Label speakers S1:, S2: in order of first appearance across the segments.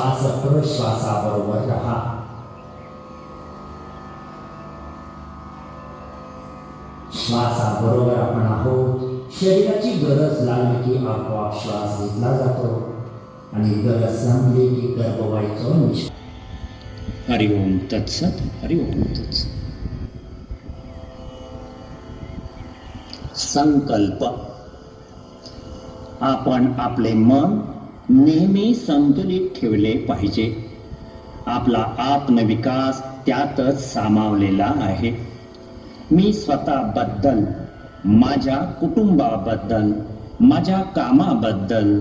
S1: श्वास प्रश्वासाबरोबर राहा श्वासाबरोबर आपण आहोत. शरीराची गरज लागली की आपोआप श्वास घेतला जातो आणि गरज संपली की गर्भवाईचं निश्चित
S2: हरि ओम तत्सत हरि ओम तत्सत. संकल्प. आपण आपले मन नेहमी संतुलित ठेवले पाहिजे. आपला आत्मविकास त्यातच सामावलेला आहे. मी स्वतःबद्दल माझ्या कुटुंबाबद्दल माझ्या कामाबद्दल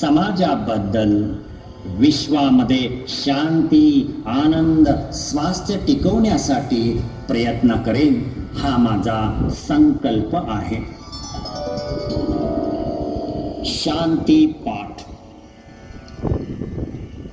S2: समाजाबद्दल विश्वामध्ये शांती आनंद स्वास्थ्य टिकवण्यासाठी प्रयत्न करेन हा माझा संकल्प आहे. शांती पाठ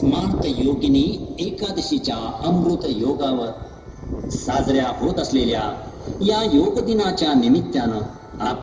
S2: स्मार्त योगिनी एकादशीच्या अमृत योगावर साजऱ्या होत असलेल्या या योग दिनाच्या निमित्तानं आप